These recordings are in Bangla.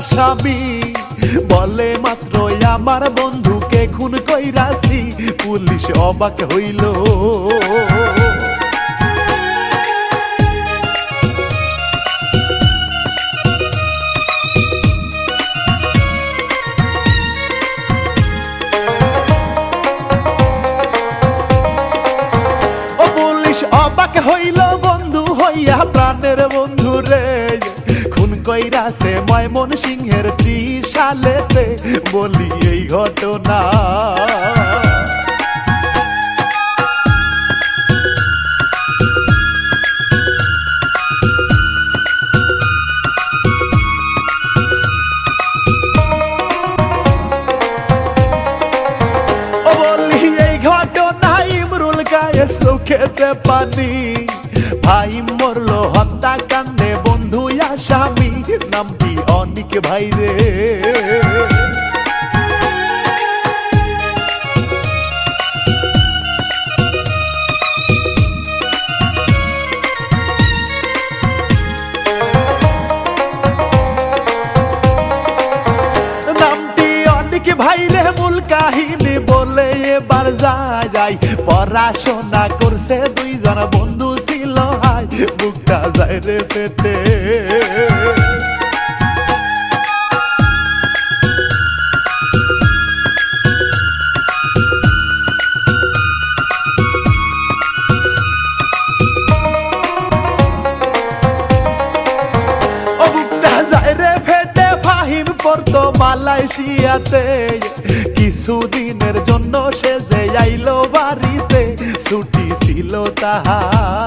আসামি বলে মাত্র আমার বন্ধুকে খুন কইরাছি পুলিশ অবাক হইল। অবাক হইল কইরাছে ময়মন সিংহের ত্রিশালেতে বলি এই ঘটনা। চোখেতে পানি। ভাই মরলো হত্যা কান্দে আসামি নামটি অনেক ভাই রে? ভাই রে? মূল কাহিনী বলে এবার যাই পড়াশোনা করছে দুইজন বন্ধু বুকটা যায় রে পেটে। পড়তো মালয়েশিয়াতে। কিছুদিনের জন্য সে যে আইলো বাড়িতে, ছুটি ছিল তাহার।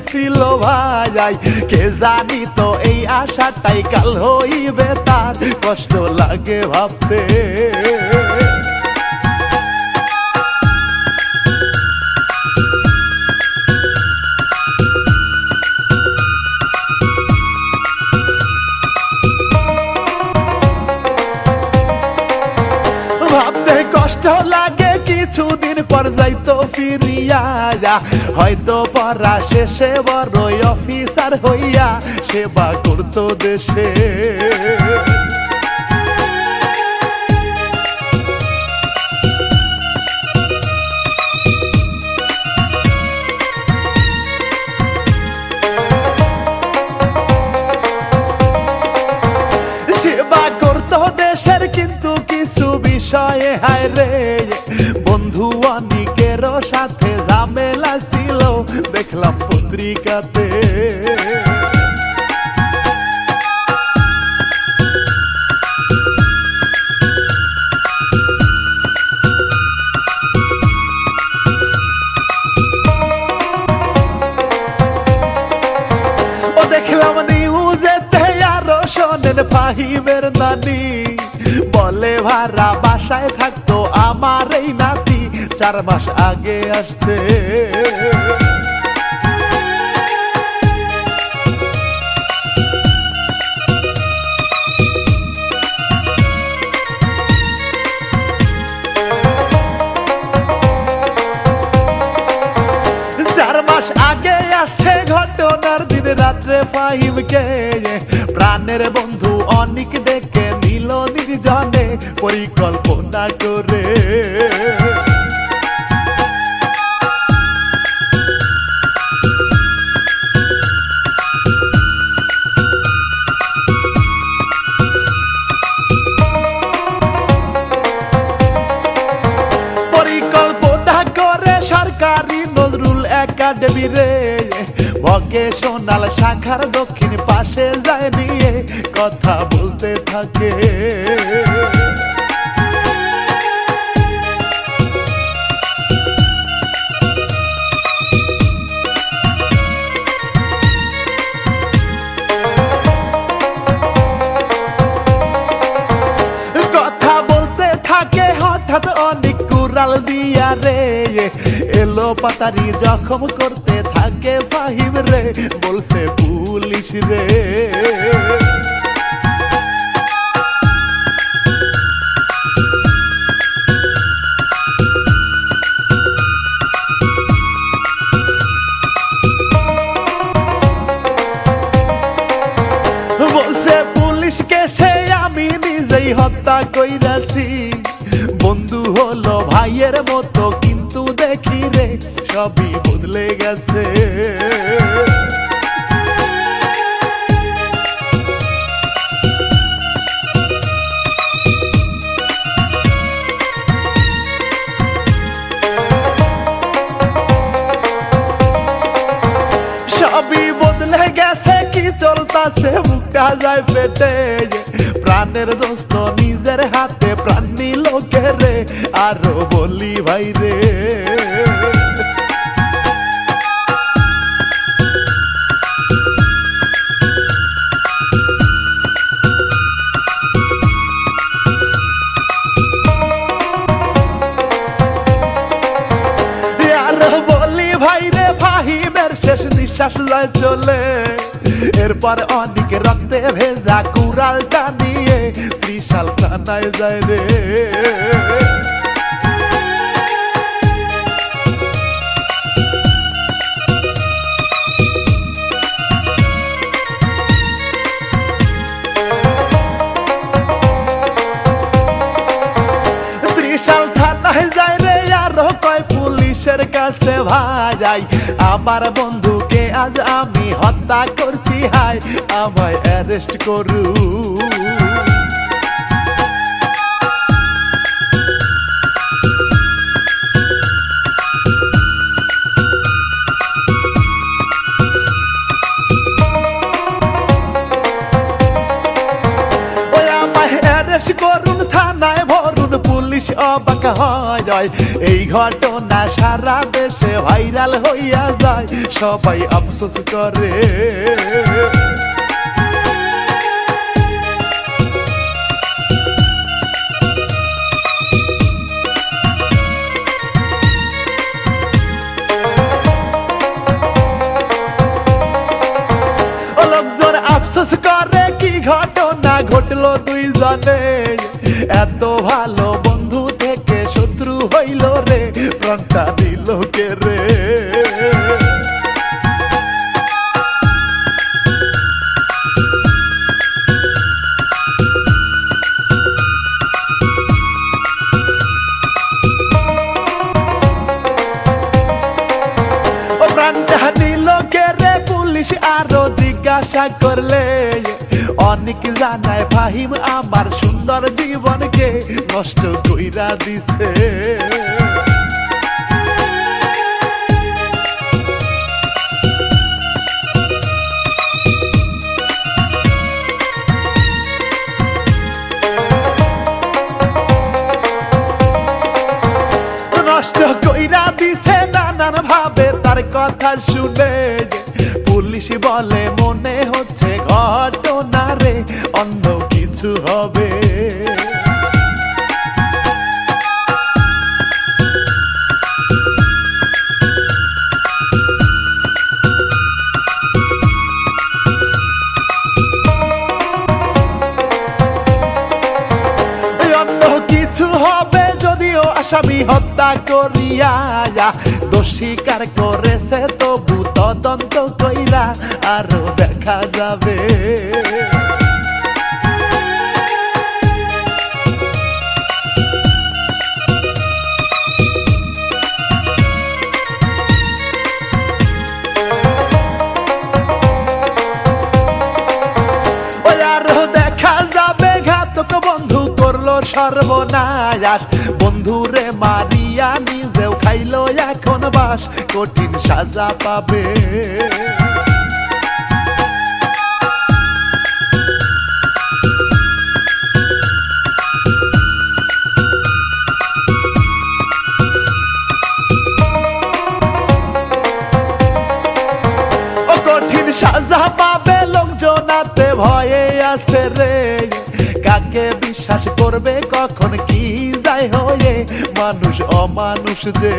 এসেছিল ভাই কে জানি তো এই আশাটাই কাল হইবে তার। কষ্ট লাগে ভাবতে। ভাবতে কষ্ট লাগে কিছুদিন পর যাইতো ফিরিয়া হয়তো পড়া শেষে বড় অফিসার হইয়া সেবা করতো দেশে। সেবা করতো দেশের কিন্তু কিছু বিষয়ে, হায় রে বন্ধু, অনিকের সাথে ঝামেলা ছিল। দেখলাম পত্রিকাতে। দেখলাম নিউজেতে আরও শোনেন ফাহিমের নানি। বলে, ভাড়া বাসায় নাতি চার মাস আগে আসছে। মাস আগে আসছে ঘটনার দিন, রাত্রে প্রাণের বন্ধু অনেক ডেকে নিল নির্জনে পরিকল্পনা করে। করে নজরুল একাডেমি রে। বকে সোনাল শাখার দক্ষিণ পাশে যায় নিয়ে কথা বলতে থাকে। পাতারি জখম করতে থাকে ফাহিম রে বলছে পুলিশ রে। সবই বদলে গেছে। কি চলতাছে, মুখটা যায় পেটে প্রাণের দোস্ত নিজের হাতে, প্রাণ নিল আরও বলি ভাই রে। শেষ নিঃশ্বাস যায় চলে। এরপর অনেক রক্তে ভেজা কুড়ালটা নিয়ে বিশাল কানায় যায় রে। পুলিশের কাছে ভাই আমার বন্ধুকে আজ আমি হত্যা করছি হাই আমায় অ্যারেস্ট করু হয় যায় এই ঘটনা সারা দেশে ভাইরাল হইয়া যায়। সবাই আফসোস করে। প্রাণটা দিল কে রে। ও প্রাণটা নিল কে রে, পুলিশ আরও জিজ্ঞাসা করলে। অনেক জানায় ফাহিম আমার সুন্দর জীবনকে নষ্ট কইরা দিছে। নষ্ট কইরা দিছে নানান ভাবে, তার কথা শুনে পুলিশ বলে, মনে হচ্ছে ঘটনা রে অন্য কিছু হবে। আসামি হত্যা করিয়া দোষ স্বীকার করেছে তবু তদন্ত কইরা আরও দেখা যাবে। সর্বনাশ। বন্ধুরে মারিয়া নিজেও খাইলো এখন বাস, কঠিন সাজা পাবে। সাজা পাবে, লোকজনাতে ভয়ে আছে রে। কাকে বিশ্বাস করবে, কখন মানুষ, অমানুষ যে।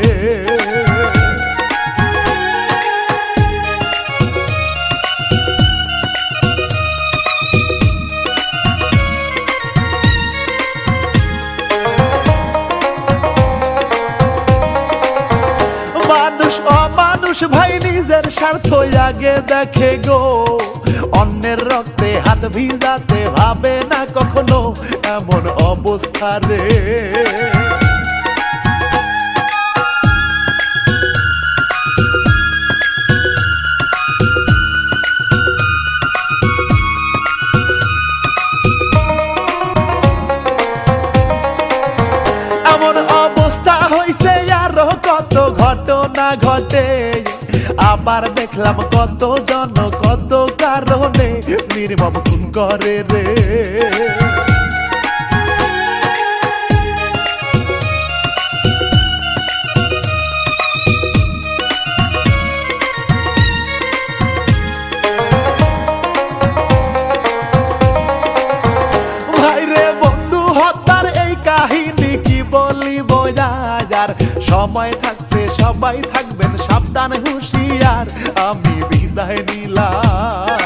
মানুষ, অমানুষ ভাই, নিজের স্বার্থ আগে দেখে গো। অন্যের রক্তে হাত ভিজাতে ভাবে না কখনো এমন অবস্থা রে। ঘটে। আবার দেখলাম কত জন কত কারণে নির্মম খুন করে রে। সবাই থাকবেন সাবধান হুঁশিয়ার। আমি বিদায় নিলাম।